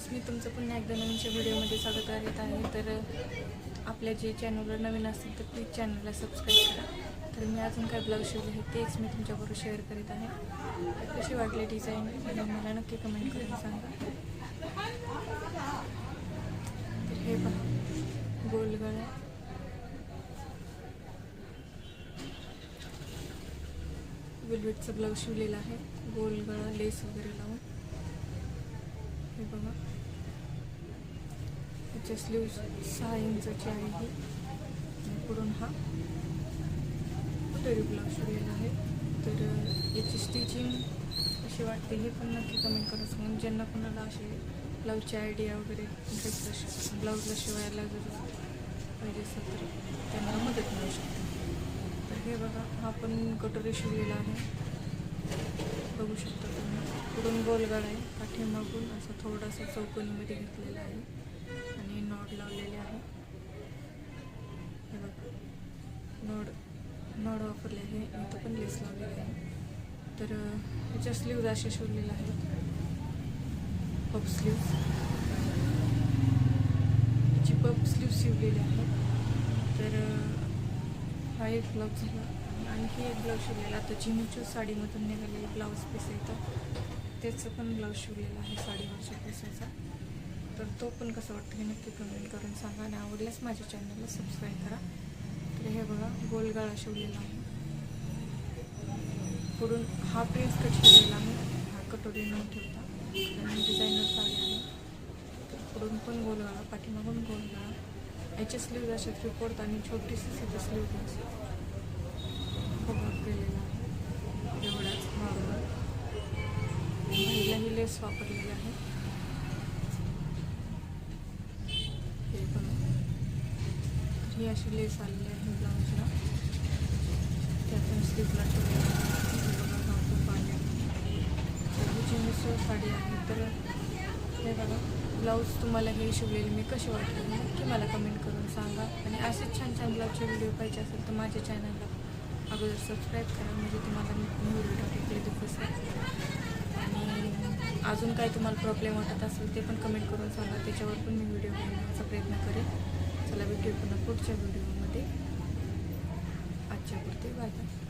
Friends मी तुमचं पुन्हा एकदा नवीनच्या व्हिडिओमध्ये स्वागत करीत आहे. तर आपल्या जे चॅनलवर नवीन असतील तर प्लीज चॅनलला सबस्क्राईब करा. तर मी अजून काय ब्लाऊज शिवले आहे तेच मी तुमच्याबरोबर शेअर करीत आहे. कशी वाटली डिझाईन आणि मला नक्की कमेंट करून सांगा. तर हे पहा गोलगळा वेलवेटचा ब्लाऊज शिवलेला आहे. गोलगळा लेस वगैरे लावून. हे बघा त्याच्या स्लीव सहा इंचाची आहे. ही पुढून हा. तरी ब्लाउज शिवलेला आहे. तर याची स्टिचिंग अशी वाटते हे पण नक्की कमेंट करत म्हणून ज्यांना कोणाला असे ब्लाऊजची आयडिया वगैरे ड्रेसला ब्लाऊजला शिवायला जर पाहिजे असेल तर त्यांना मदत मिळू शकते. तर हे बघा हा पण कटोरी शिवलेला आहे. बघू शकता तुम्ही. पुढून गोलगाड आहे. पाठीमागून असं थोडासा चौकोनीमध्ये घेतलेलं आहे. आणि नॉड लावलेले आहे. हे बघा. नॉड नॉड वापरले आहे. इथं पण लेस लावलेले आहे. तर ह्याच्या स्लीव्ज अशा शिवलेल्या आहेत. पप स्लीव्ज ह्याची पप स्लीव शिवलेली आहे. तर हा एक ब्लाऊज झाला. आणि आणखी एक ब्लाऊज शिवलेला. आता चिमूच्या साडीमधून निघालेला ब्लाऊज पीस येतं त्याचं पण ब्लाऊज शिवलेला आहे साडीवरच्या पैशाचा तर तो पण कसं वाटतं हे नक्की कमेंट करून सांगा आणि आवडल्यास माझ्या चॅनलला सबस्क्राईब करा. तर हे बघा गोलगाळा शिवलेला आहे. पुढून हा प्रिन्स कट शिवलेला आहे. हा कटोरी न ठेवता. आणि डिझायनर साडी आहे. तर पुढून पण गोलगाळा पाठीमागून गोलगाळा. याचे स्लीव्ह असे थ्री फोर्थ आणि छोटीशी सुद्धा स्लीव ही लेस वापरलेली आहे हे बघा. ही अशी लेस आलेली आहे ब्लाऊजला. त्यातून स्लीपला ठेवलेली पाणी बघा खूप तर ही जी मिसळ साडी आहे तर हे बघा ब्लाऊज तुम्हाला हे शिवलेली मी कशी वाटली हे नक्की मला कमेंट करून सांगा. आणि असेच छान छान ब्लाऊजचे व्हिडिओ पाहिजे असेल तर माझ्या चॅनलला अगोदर सबस्क्राईब करा. म्हणजे तुम्हाला मी व्हिडिओ टाकले ते आणि अजून काय तुम्हाला प्रॉब्लेम वाटत असेल ते पण कमेंट करून सांगा. त्याच्यावर पण मी व्हिडिओ बनवण्याचा प्रयत्न करेन. चला भेटूया पुन्हा पुढच्या व्हिडिओमध्ये आजच्या पुरते. Bye bye